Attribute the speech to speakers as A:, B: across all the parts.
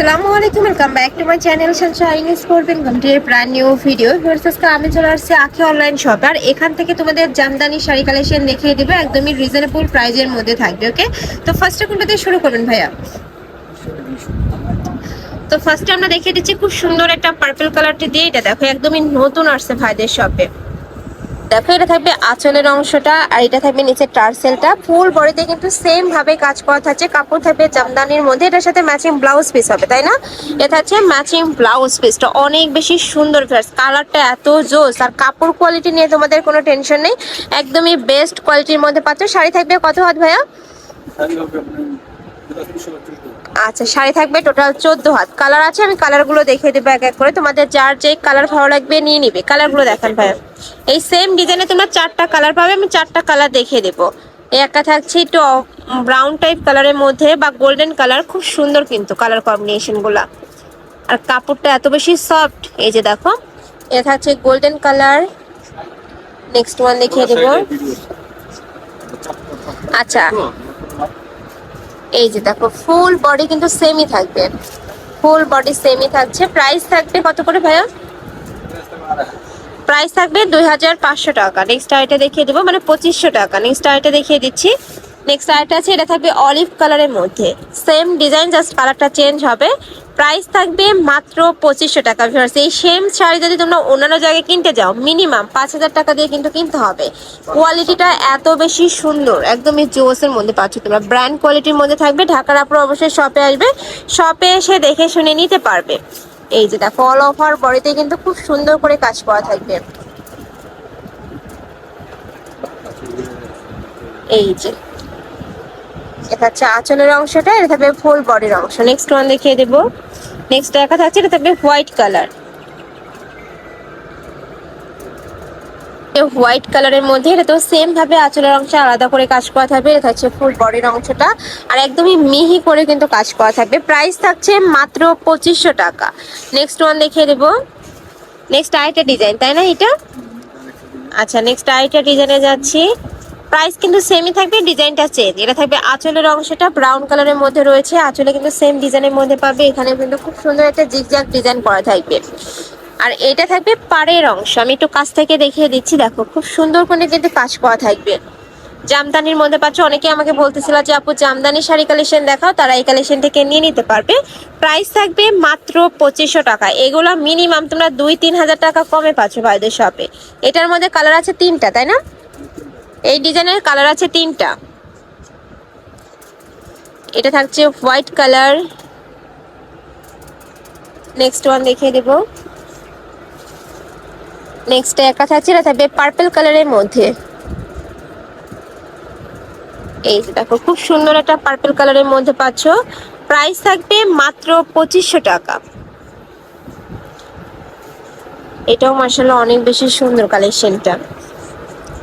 A: আসসালামু আলাইকুম welcome back to my channel Sunshine Sport a brand new video viewers আজকে আমি চলে আসছি আখি অনলাইন শপে আর এখান থেকে তোমাদের জামদানি শাড়ি কালেকশন দেখিয়ে দেবো, একদমই রিজনেবল প্রাইজের মধ্যে থাকবে ওকে তো ফার্স্টে কোনটা দিয়ে শুরু করবেন ভাইয়া? তো ফার্স্টে আমরা দেখিয়ে দিচ্ছি খুব সুন্দর একটা পার্পল কালারটি দিয়ে, এটা দেখো, একদমই নতুন আসছে ভাইদের শপে দেখো, এটা থাকবে আঁচলের অংশটা, আর এটা থাকবে নিচে টার্সেলটা। ফুল বডিতে কিন্তু সেম ভাবে কাজ করা থাকছে। কাপড় থাকবে জামদানির মধ্যে। এটার সাথে ম্যাচিং ব্লাউজ পিস হবে, তাই না? এটা হচ্ছে ম্যাচিং ব্লাউজ পিসটা অনেক বেশি সুন্দর ফ্রেশ কালারটা এত জোস, আর কাপড় কোয়ালিটি নিয়ে তোমাদের কোনো টেনশন নেই। একদমই বেস্ট কোয়ালিটির মধ্যে পাচ্ছ। শাড়ি থাকবে কত হাত ভাইয়া? আচ্ছা শাড়ি থাকবে টোটাল চোদ্দ হাত। কালার আছে, আমি কালারগুলো দেখিয়ে দেবো এক এক করে। তোমাদের যার যে কালার ভালো লাগবে, নিয়ে নিবে। কালারগুলো দেখান ভাইয়া। এই সেম ডিজাইনে তোমরা চারটা কালার পাবে আমি চারটা কালার দেখিয়ে দেবো। এই একটা থাকছে একটু ব্রাউন টাইপ কালারের মধ্যে বা গোল্ডেন কালার খুব সুন্দর কিন্তু কালার কম্বিনেশনগুলা আর কাপড়টা এত বেশি সফট এই যে দেখো এটা থাকছে গোল্ডেন কালার নেক্সট ওয়ান দেখিয়ে দেবো। আচ্ছা এই যে দেখো ফুল বডি কিন্তু সেমই থাকবে। ফুল বডি সেমই থাকছে। প্রাইস থাকবে কত করে ভাইয়া? প্রাইস থাকবে দুই হাজার পাঁচশো টাকা। নেক্সট আইটা দেখিয়ে দেবো মানে পঁচিশশো টাকা। নেক্সট আইটা দেখিয়ে দিচ্ছি। নেক্সট আইটা আছে, এটা থাকবে অলিভ কালারের মধ্যে। সেম ডিজাইন জাস্ট কালারটা চেঞ্জ হবে। প্রাইস থাকবে মাত্র পঁচিশশো টাকা ভিউয়ার্স এই সেম শাড়ি যদি তোমরা অন্যান্য জায়গায় কিনতে যাও মিনিমাম পাঁচ হাজার টাকা দিয়ে কিন্তু কিনতে হবে। কোয়ালিটিটা এত বেশি সুন্দর, একদমই জোসের মধ্যে পাচ্ছ তোমরা। ব্র্যান্ড কোয়ালিটির মধ্যে থাকবে, ঢাকার আপনার অবশ্যই শপে আসবে। শপে এসে দেখে শুনে নিতে পারবে। এই যে দেখো অল ওভার বডিতে কিন্তু খুব সুন্দর করে কাজ করা থাকবে। এই যে, এটা হচ্ছে আঁচলের অংশটা, এটা থাকবে ফুল বডির অংশ। নেক্সট ওয়ান দেখিয়ে দেবো। নেক্সট দেখা থাকছে এটা থাকবে হোয়াইট কালার হোয়াইট কালারের মধ্যে। এটা তো সেম ভাবে আঁচলের অংশ আলাদা করে কাজ করা থাকবে। এটা হচ্ছে ফুল বডির অংশটা। আর একদমই মিহি করে কিন্তু কাজ করা থাকবে। প্রাইস থাকছে মাত্র পঁচিশশো টাকা। নেক্সট ওয়ান দেখিয়ে দেব। নেক্সট আরেকটা ডিজাইন তাই না এটা? আচ্ছা নেক্সট আরেকটা ডিজাইনে যাচ্ছি। প্রাইস কিন্তু সেমই থাকবে ডিজাইনটা চেঞ্জ এটা থাকবে আঁচলের অংশটা ব্রাউন কালারের মধ্যে রয়েছে। আঁচলে কিন্তু সেম ডিজাইনের মধ্যে পাবে। এখানে কিন্তু খুব সুন্দর একটা জিগজ্যাগ ডিজাইন করা থাকবে। আর এটা থাকবে পাড়ের অংশ। আমি একটু কাছ থেকে দেখিয়ে দিচ্ছি, দেখো, খুব সুন্দর করে কিন্তু কাজ করা থাকবে। জামদানির মধ্যে পাচ্ছ, অনেকে আমাকে বলতেছিল যে, আপু, জামদানি শাড়ি কালেকশন দেখাও, তারা এই কালেকশন থেকে নিয়ে নিতে পারবে। প্রাইস থাকবে মাত্র পঁচিশশো টাকা। এগুলো মিনিমাম তোমরা দুই তিন হাজার টাকা কমে পাচ্ছ ভাইদের শপে এটার মধ্যে কালার আছে তিনটা, তাই না? এই ডিজাইনের কালার আছে তিনটা। এটা থাকছে হোয়াইট কালার নেক্সট ওয়ান দেখিয়ে দেব। নেক্সট একা থাকছে, এটা থাকবে পার্পল কালারের মধ্যে। এই যে দেখো, খুব সুন্দর একটা পার্পল কালারের মধ্যে পাচ্ছ। প্রাইস থাকবে মাত্র পঁচিশশো টাকা। এটাও মার্শাল্লাহ অনেক বেশি সুন্দর কালেকশনটা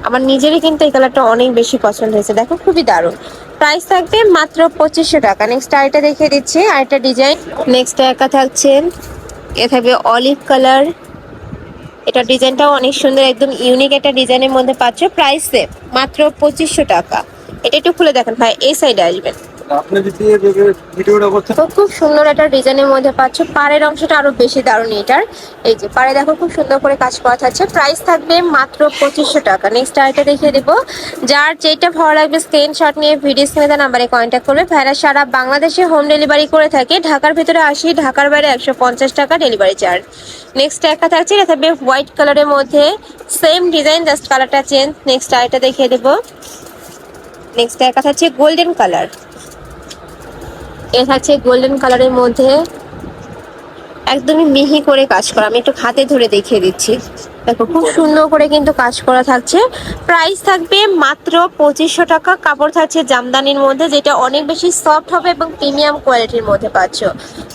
A: আমার নিজেরই কিন্তু এই কালারটা অনেক বেশি পছন্দ হয়েছে। দেখো, খুবই দারুণ। প্রাইস থাকবে মাত্র পঁচিশশো টাকা। নেক্সট আরেকটা দেখিয়ে দিচ্ছি, আরেকটা ডিজাইন নেক্সট একা থাকছে, এ থাকবে অলিভ কালার এটা ডিজাইনটাও অনেক সুন্দর, একদম ইউনিক একটা ডিজাইনের মধ্যে পাচ্ছ। প্রাইস মাত্র পঁচিশশো টাকা। এটা একটু খুলে দেখেন ভাই, এই সাইডে আসবেন। খুব সুন্দর একটা ডিজাইনের মধ্যে পাড়ের অংশটা বেশি দারুণ এটার। এই যে দেখো খুব সুন্দর করে প্রাইস থাকবে মাত্র পঁচিশশো টাকা। নেক্সট আরেকটা দেখিয়ে দেবো। যার ভালো লাগবে নিয়ে ভিডিও নাম্বারে করবে। সারা বাংলাদেশে হোম ডেলিভারি করে থাকে। ঢাকার ভিতরে আসি, ঢাকার বাইরে একশো পঞ্চাশ টাকা ডেলিভারি চার্জ নেক্সট একটা থাকছে, এটা থাকবে হোয়াইট কালারের মধ্যে। সেম ডিজাইন জাস্ট কালারটা চেঞ্জ নেক্সট আরেকটা দেখিয়ে দেবো। নেক্সট একটা থাকছে গোল্ডেন কালার এটা থাকছে গোল্ডেন কালারের মধ্যে। একদমই মিহি করে কাজ করা। আমি একটু হাতে ধরে দেখিয়ে দিচ্ছি। দেখো, খুব সুন্দর করে কিন্তু কাজ করা থাকছে। প্রাইস থাকবে মাত্র পঁচিশশো টাকা। কাপড় থাকছে জামদানির মধ্যে, যেটা অনেক বেশি সফট হবে এবং প্রিমিয়াম কোয়ালিটির মধ্যে পাচ্ছ।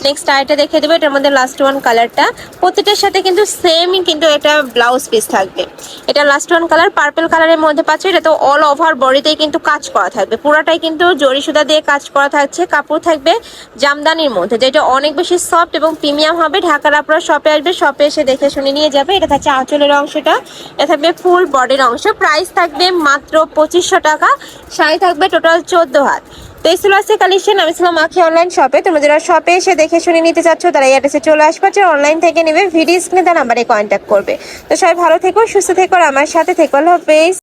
A: নেক্সট আইটা দেখে দেবো, এটার মধ্যে লাস্ট ওয়ান কালারটা প্রত্যেকটার সাথে কিন্তু সেমই কিন্তু এটা ব্লাউজ পিস থাকবে। এটা লাস্ট ওয়ান কালার পার্পল কালারের মধ্যে পাচ্ছ। এটা তো অল ওভার বডিতেই কিন্তু কাজ করা থাকবে। পুরাটাই কিন্তু জরি দিয়ে কাজ করা থাকছে। কাপড় থাকবে জামদানির মধ্যে, যেটা অনেক বেশি সফট এবং প্রিমিয়াম হবে। ঢাকার আপনারা শপে আসবে শপে এসে দেখে শুনে নিয়ে যাবে। এটা থাকছে আঁচলের অংশটা। এটা থাকবে ফুল বডির অংশ। প্রাইস থাকবে মাত্র পঁচিশশো টাকা। শাড়ি থাকবে টোটাল চোদ্দ হাত। তো এই ছিল আজকে কালেকশন আমি ছিলাম আখি অনলাইন শপে তোমরা যারা শপে এসে দেখে শুনে নিতে চাচ্ছ, তারা এই অ্যাড্রেসে চলে আসবে। যারা অনলাইন থেকে নেবে ভিডিও স্ক্রিনে তার নাম্বারে কন্ট্যাক্ট করবে। তো সবাই ভালো থেকো, সুস্থ থেকো আমার সাথে থেকো। আল্লাহ হাফেজ।